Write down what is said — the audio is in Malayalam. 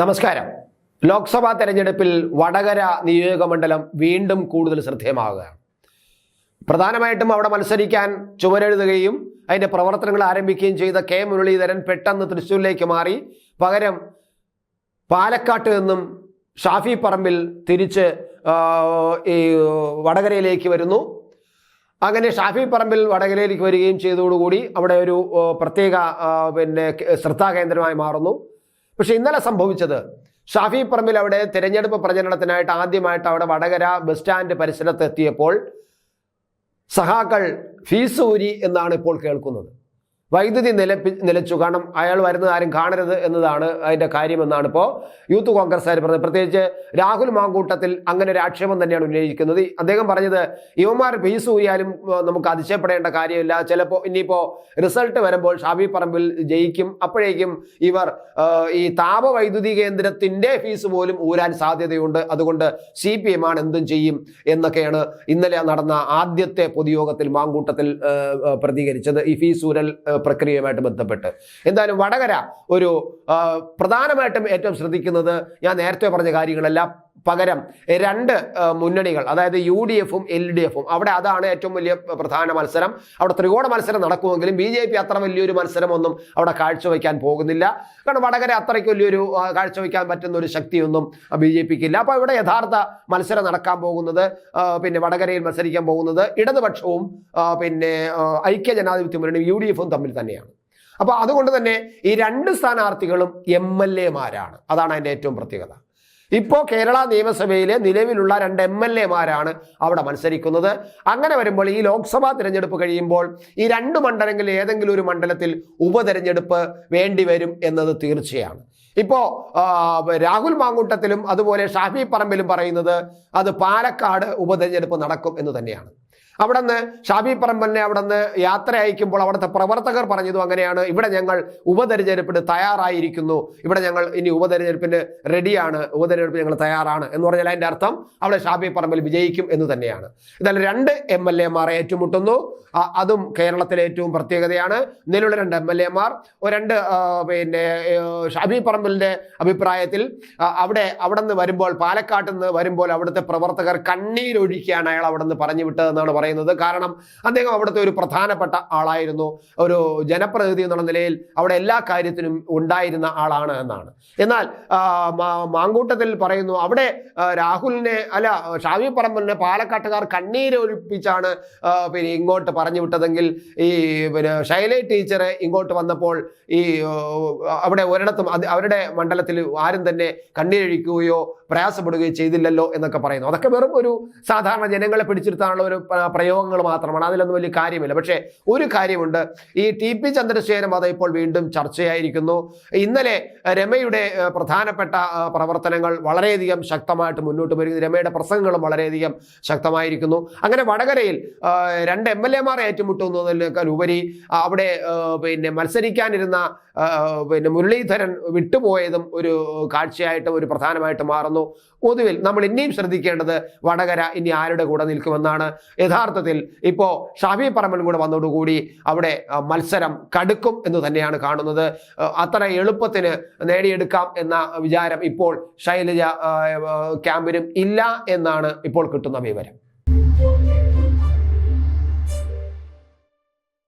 നമസ്കാരം. ലോക്സഭാ തെരഞ്ഞെടുപ്പിൽ വടകര നിയോജകമണ്ഡലം വീണ്ടും കൂടുതൽ ശ്രദ്ധേയമാവുകയാണ് പ്രധാനമായിട്ടും അവിടെ മത്സരിക്കാൻ ചുവരെഴുതുകയും അതിന്റെ പ്രവർത്തനങ്ങൾ ആരംഭിക്കുകയും ചെയ്ത കെ മുരളീധരൻ പെട്ടെന്ന് തൃശ്ശൂരിലേക്ക് മാറി. പകരം പാലക്കാട്ട് നിന്നും ഷാഫി പറമ്പിൽ തിരിച്ച് ഈ വടകരയിലേക്ക് വരുന്നു. അങ്ങനെ ഷാഫി പറമ്പിൽ വടകരയിലേക്ക് വരികയും ചെയ്തതോടുകൂടി അവിടെ ഒരു പ്രത്യേക പിന്നെ ശ്രദ്ധാകേന്ദ്രമായി മാറുന്നു. പക്ഷെ ഇന്നലെ സംഭവിച്ചത് ഷാഫി പറമ്പിൽ അവിടെ തിരഞ്ഞെടുപ്പ് പ്രചരണത്തിനായിട്ട് ആദ്യമായിട്ട് അവിടെ വടകര ബസ് സ്റ്റാൻഡ് പരിസരത്ത് എത്തിയപ്പോൾ സഹാക്കൾ ഫീസ് ഊരി എന്നാണ് ഇപ്പോൾ കേൾക്കുന്നത്. വൈദ്യുതി നിലപ്പി നിലച്ചു. കാരണം അയാൾ വരുന്നത് ആരും കാണരുത് എന്നതാണ് അതിന്റെ കാര്യമെന്നാണ് ഇപ്പോൾ യൂത്ത് കോൺഗ്രസ്സുകാർ പറഞ്ഞത്. പ്രത്യേകിച്ച് രാഹുൽ മാങ്കൂട്ടത്തിൽ അങ്ങനെ ഒരു ആക്ഷേപം തന്നെയാണ് ഉന്നയിക്കുന്നത് അദ്ദേഹം പറഞ്ഞത് യുവമാർ ഫീസ് ഊയാലും നമുക്ക് അതിശയപ്പെടേണ്ട കാര്യമില്ല. ചിലപ്പോൾ ഇനിയിപ്പോൾ റിസൾട്ട് വരുമ്പോൾ ഷാബി പറമ്പിൽ ജയിക്കും. അപ്പോഴേക്കും ഇവർ ഈ താപവൈദ്യുതി കേന്ദ്രത്തിന്റെ ഫീസ് പോലും ഊരാൻ സാധ്യതയുണ്ട്. അതുകൊണ്ട് സി പി എം ആണ് എന്തും ചെയ്യും എന്നൊക്കെയാണ് ഇന്നലെ നടന്ന ആദ്യത്തെ പൊതുയോഗത്തിൽ മാങ്കൂട്ടത്തിൽ പ്രതികരിച്ചത്. ഈ ഫീസ് ഊരൽ പ്രക്രിയയുമായിട്ട് ബന്ധപ്പെട്ട്. എന്തായാലും വടകര ഒരു പ്രധാനമായിട്ടും ഏറ്റവും ശ്രദ്ധിക്കുന്നത് ഞാൻ നേരത്തെ പറഞ്ഞ കാര്യങ്ങളെല്ലാം പകരം രണ്ട് മുന്നണികൾ അതായത് യു ഡി എഫും എൽ ഡി എഫും അവിടെ അതാണ് ഏറ്റവും വലിയ പ്രധാന മത്സരം. അവിടെ ത്രികോണ മത്സരം നടക്കുമെങ്കിലും ബി ജെ പി അത്ര വലിയൊരു മത്സരമൊന്നും അവിടെ കാഴ്ചവെക്കാൻ പോകുന്നില്ല. കാരണം വടകര അത്രയ്ക്ക് വലിയൊരു കാഴ്ചവെക്കാൻ പറ്റുന്ന ഒരു ശക്തിയൊന്നും ബി ജെ പിക്ക് ഇല്ല അപ്പോൾ ഇവിടെ യഥാർത്ഥ മത്സരം നടക്കാൻ പോകുന്നത് പിന്നെ വടകരയിൽ മത്സരിക്കാൻ പോകുന്നത് ഇടതുപക്ഷവും പിന്നെ ഐക്യ ജനാധിപത്യ മുന്നണി യു ഡി എഫും തമ്മിൽ തന്നെയാണ്. അപ്പോൾ അതുകൊണ്ട് തന്നെ ഈ രണ്ട് സ്ഥാനാർത്ഥികളും എം എൽ എമാരാണ് അതാണ് അതിന്റെ ഏറ്റവും പ്രത്യേകത. ഇപ്പോൾ കേരള നിയമസഭയിലെ നിലവിലുള്ള രണ്ട് എം എൽ എമാരാണ് അവിടെ മത്സരിക്കുന്നത്. അങ്ങനെ വരുമ്പോൾ ഈ ലോക്സഭാ തിരഞ്ഞെടുപ്പ് കഴിയുമ്പോൾ ഈ രണ്ട് മണ്ഡലങ്ങളിൽ ഏതെങ്കിലും ഒരു മണ്ഡലത്തിൽ ഉപതെരഞ്ഞെടുപ്പ് വേണ്ടിവരും എന്നത് തീർച്ചയാണ്. ഇപ്പോൾ രാഹുൽ മാങ്കൂട്ടത്തിലും അതുപോലെ ഷാഫി പറമ്പിലും പറയുന്നത് അത് പാലക്കാട് ഉപതെരഞ്ഞെടുപ്പ് നടക്കും എന്ന് തന്നെയാണ്. അവിടെ ഷാബി പറമ്പലിനെ അവിടെ നിന്ന് യാത്ര അയക്കുമ്പോൾ അവിടുത്തെ പ്രവർത്തകർ പറഞ്ഞതും അങ്ങനെയാണ്. ഇവിടെ ഞങ്ങൾ ഉപതെരഞ്ഞെടുപ്പിന് തയ്യാറായിരിക്കുന്നു. ഇവിടെ ഞങ്ങൾ ഇനി ഉപതെരഞ്ഞെടുപ്പിന് റെഡിയാണ് ഉപതെരഞ്ഞെടുപ്പ് ഞങ്ങൾ തയ്യാറാണ് എന്ന് പറഞ്ഞാൽ അതിന്റെ അർത്ഥം അവിടെ ഷാബി പറമ്പിൽ വിജയിക്കും എന്ന് തന്നെയാണ്. ഇതായാലും രണ്ട് എം എൽ എമാർ ഏറ്റുമുട്ടുന്നു. അതും കേരളത്തിലെ ഏറ്റവും പ്രത്യേകതയാണ്. നിലവിലെ രണ്ട് എം എൽ എമാർ രണ്ട് പിന്നെ ഷാബി പറമ്പലിന്റെ അഭിപ്രായത്തിൽ അവിടെ അവിടെ നിന്ന് വരുമ്പോൾ പാലക്കാട്ട് നിന്ന് വരുമ്പോൾ അവിടുത്തെ പ്രവർത്തകർ കണ്ണീരൊഴിക്കുകയാണ് അയാൾ അവിടെ നിന്ന് പറഞ്ഞു വിട്ടതെന്നാണ് പറയുന്നത്. കാരണം അദ്ദേഹം അവിടുത്തെ ഒരു പ്രധാനപ്പെട്ട ആളായിരുന്നു. ഒരു ജനപ്രതിനിധി എന്നുള്ള നിലയിൽ അവിടെ എല്ലാ കാര്യത്തിനും ഉണ്ടായിരുന്ന ആളാണ് എന്നാണ്. എന്നാൽ മാങ്കൂട്ടത്തിൽ പറയുന്നു അവിടെ രാഹുലിനെ അല്ല ഷാമി പറമ്പലിനെ പാലക്കാട്ടുകാർ കണ്ണീരൊഴിപ്പിച്ചാണ് പിന്നെ ഇങ്ങോട്ട് പറഞ്ഞു വിട്ടതെങ്കിൽ ഈ പിന്നെ ശൈല ടീച്ചർ ഇങ്ങോട്ട് വന്നപ്പോൾ ഈ അവിടെ ഒരിടത്തും അവരുടെ മണ്ഡലത്തിൽ ആരും തന്നെ കണ്ണീരൊഴിക്കുകയോ പ്രയാസപ്പെടുകയോ ചെയ്തില്ലല്ലോ എന്നൊക്കെ പറയുന്നു. അതൊക്കെ വെറും ഒരു സാധാരണ ജനങ്ങളെ പിടിച്ചിരുത്താനുള്ള ഒരു പ്രയോഗങ്ങൾ മാത്രമാണ്. അതിലൊന്നും വലിയ കാര്യമില്ല. പക്ഷേ ഒരു കാര്യമുണ്ട്. ഈ ടി പി ചന്ദ്രശേഖരൻ വധ ഇപ്പോൾ വീണ്ടും ചർച്ചയായിരിക്കുന്നു. ഇന്നലെ രമയുടെ പ്രധാനപ്പെട്ട പ്രവർത്തനങ്ങൾ വളരെയധികം ശക്തമായിട്ട് മുന്നോട്ട് വരുന്നു രമയുടെ പ്രസംഗങ്ങളും വളരെയധികം ശക്തമായിരിക്കുന്നു. അങ്ങനെ വടകരയിൽ രണ്ട് എം എൽ എമാർ ഏറ്റുമുട്ടുന്നതിനേക്കാൾ ഉപരി അവിടെ പിന്നെ മത്സരിക്കാനിരുന്ന പിന്നെ മുരളീധരൻ വിട്ടുപോയതും ഒരു കാഴ്ചയായിട്ട് ഒരു പ്രധാനമായിട്ട് മാറുന്നു. പൊതുവിൽ നമ്മൾ ഇനിയും ശ്രദ്ധിക്കേണ്ടത് വടകര ഇനി ആരുടെ കൂടെ നിൽക്കുമെന്നാണ്. യഥാർത്ഥത്തിൽ ഇപ്പോൾ ഷാഫി പറമ്പലും കൂടെ വന്നതോടുകൂടി അവിടെ മത്സരം കടുക്കും എന്ന് തന്നെയാണ് കാണുന്നത്. അത്ര എളുപ്പത്തിന് നേടിയെടുക്കാം എന്ന വിചാരം ഇപ്പോൾ ശൈലജ ക്യാമ്പിനും ഇല്ല എന്നാണ് ഇപ്പോൾ കിട്ടുന്ന വിവരം.